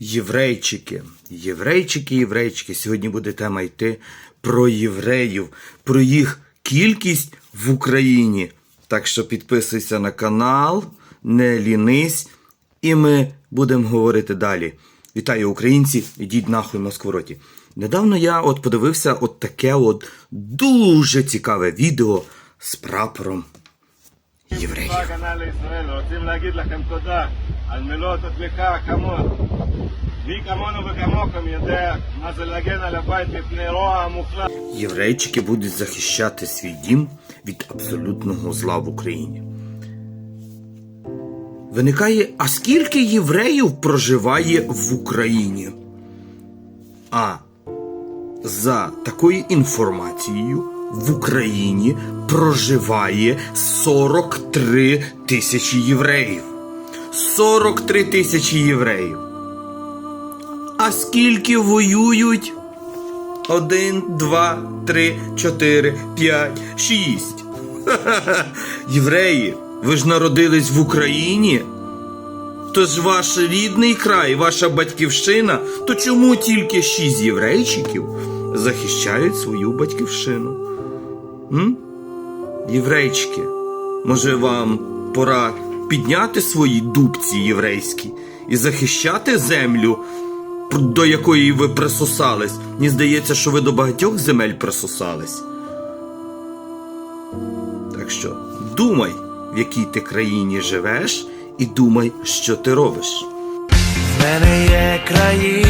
Єврейчики, єврейчики, єврейчики. Сьогодні буде тема йти про євреїв, про їх кількість в Україні. Так що підписуйся на канал, не лінись, і ми будемо говорити далі. Вітаю, українці! Ідіть нахуй на сквороті. Недавно я от подивився от таке от дуже цікаве відео з прапором євреїв. צבא הגנה לישראל, רוצים להגיד לכם תודה על מלוא התמיכה כמונו. מי כמונו וכמוכם יודע מה זה להגן על הבית מפני רוע המוחלט. Єврейчики будуть захищати свій дім від абсолютного зла в Україні. Виникає, а скільки євреїв проживає в Україні? А за такою інформацією в Україні проживає 43 тисячі євреїв. 43 тисячі євреїв. А скільки воюють? Один, два, три, чотири, п'ять, шість. Ха-ха-ха. Євреї, ви ж народились в Україні? То ж ваш рідний край, ваша батьківщина, то чому тільки шість єврейчиків захищають свою батьківщину? М? Єврейчики, може вам пора підняти свої дубці єврейські і захищати землю, до якої ви присосались. Мені здається, що ви до багатьох земель присосались. Так що думай, в якій ти країні живеш, і думай, що ти робиш. В мене є країна,